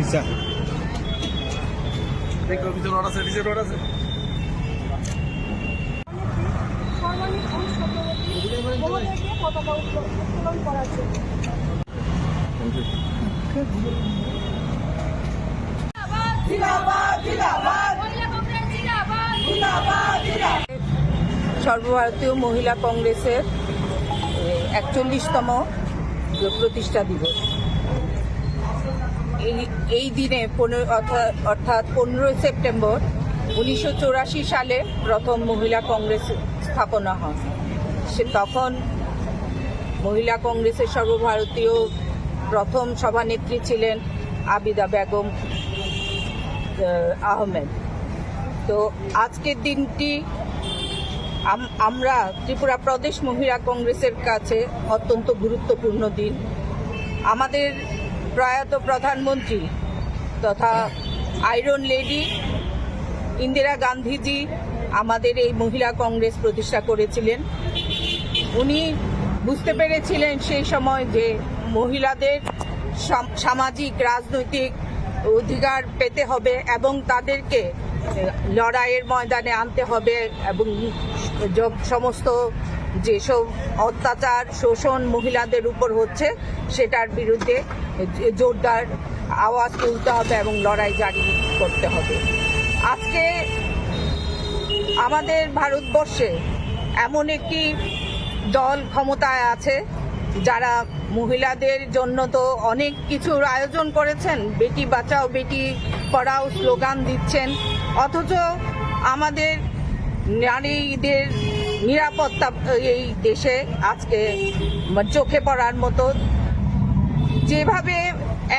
Visa দেখো ভিতর order আছে ভিতর অর্ডার আছে সর্বভারতীয় মহিলা কংগ্রেসের একচল্লিশতম প্রতিষ্ঠা দিবস। এই এই দিনে পনেরো, অর্থাৎ পনেরোই সেপ্টেম্বর উনিশশো সালে প্রথম মহিলা কংগ্রেস স্থাপনা হয়। সে তখন মহিলা কংগ্রেসের সর্বভারতীয় প্রথম সভানেত্রী ছিলেন আবিদা বেগম আহমেদ। তো আজকের দিনটি আম- আমরা ত্রিপুরা প্রদেশ মহিলা কংগ্রেসের কাছে অত্যন্ত গুরুত্বপূর্ণ দিন। আমাদের প্রয়াত প্রধানমন্ত্রী তথা আয়রন লেডি, ইন্দিরা গান্ধীজি আমাদের এই মহিলা কংগ্রেস প্রতিষ্ঠা করেছিলেন। উনি বুঝতে পেরেছিলেন সেই সময় যে মহিলাদের সামাজিক, রাজনৈতিক অধিকার পেতে হবে এবং তাদেরকে লড়াইয়ের ময়দানে আনতে হবে এবং সমস্ত যেসব অত্যাচার, শোষণ মহিলাদের উপর হচ্ছে, সেটার বিরুদ্ধে জোরদার আওয়াজ তুলতে হবে এবং লড়াই জারি করতে হবে। আজকে আমাদের ভারতবর্ষে এমন একটি দল ক্ষমতায় আছে, যারা মহিলাদের জন্য তো অনেক কিছুর আয়োজন করেছেন, বেটি বাঁচাও, বেটি পড়াও, স্লোগান দিচ্ছেন, অথচ আমাদের নারীদের নিরাপত্তা, এই দেশে আজকে চোখে পড়ার মতো। যেভাবে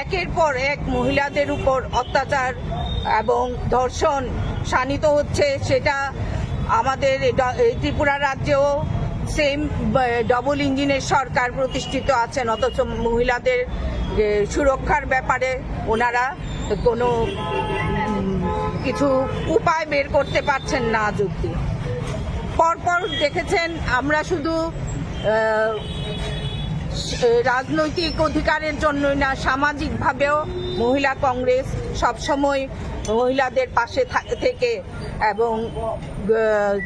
একের পর এক মহিলাদের উপর অত্যাচার এবং ধর্ষণ শানিত হচ্ছে, সেটা আমাদের ত্রিপুরা রাজ্যেও সেম ডবল ইঞ্জিনের সরকার প্রতিষ্ঠিত আছেন, অথচ মহিলাদের সুরক্ষার ব্যাপারে ওনারা কোনো কিছু উপায় বের করতে পারছেন না অব্দি পরপর দেখেছেন, আমরা শুধু রাজনৈতিক অধিকারের জন্যই না, সামাজিকভাবেও মহিলা কংগ্রেস সবসময় মহিলাদের পাশে থেকে এবং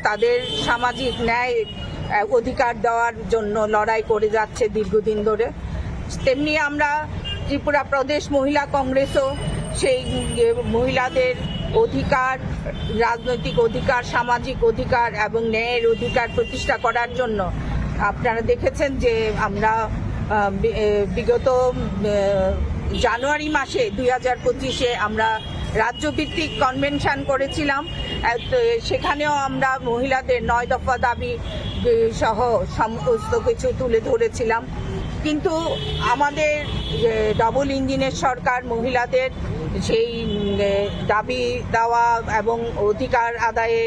তাদের সামাজিক ন্যায় অধিকার দেওয়ার জন্য লড়াই করে যাচ্ছে দীর্ঘদিন ধরে। তেমনি আমরা ত্রিপুরা প্রদেশ মহিলা কংগ্রেসও সেই মহিলাদের অধিকার, রাজনৈতিক অধিকার, সামাজিক অধিকার এবং ন্যায়ের অধিকার প্রতিষ্ঠা করার জন্য। আপনারা দেখেছেন যে আমরা বিগত জানুয়ারি মাসে দুই হাজার পঁচিশে আমরা রাজ্যভিত্তিক কনভেনশন করেছিলাম। সেখানেও আমরা মহিলাদের নয় দফা দাবি সহ সমস্ত কিছু তুলে ধরেছিলাম। কিন্তু আমাদের ডবল ইঞ্জিনের সরকার, মহিলাদের সেই দাবি দেওয়া এবং অধিকার আদায়ে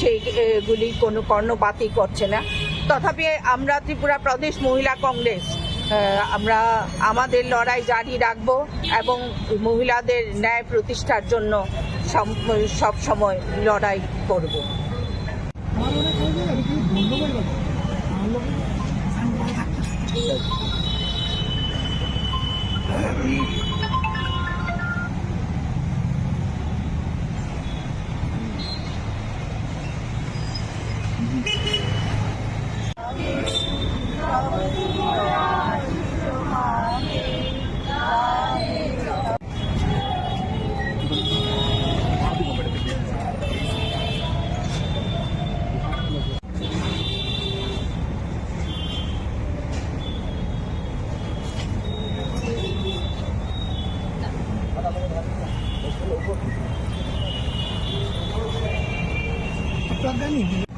সেইগুলি কোনো কর্ণপাতি করছে না। তথাপি আমরা ত্রিপুরা প্রদেশ মহিলা কংগ্রেস আমরা আমাদের লড়াই জারি রাখব এবং মহিলাদের ন্যায় প্রতিষ্ঠার জন্য সব সময় লড়াই করব। Thank you. Thank you. 跟你不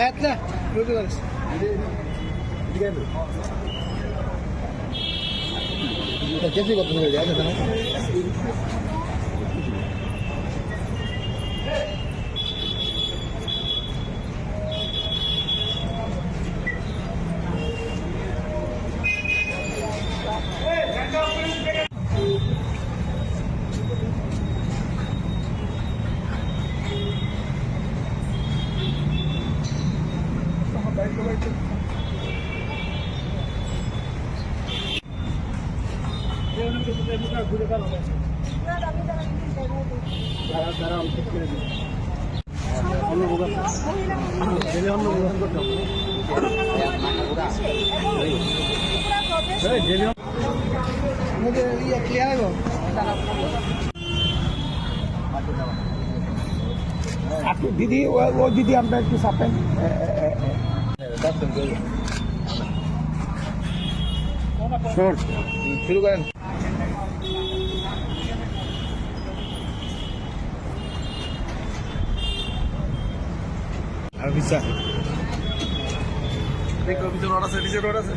आहेत ना यूट्यूबर्स त्याच्याशी करतो কত হয়ে যায় না একটু দিদি ও দিদি আমরা একটু চাপেন শুরু করেন। আর বিচার। অর্ডার আছে অফিসের অর্ডার আছে।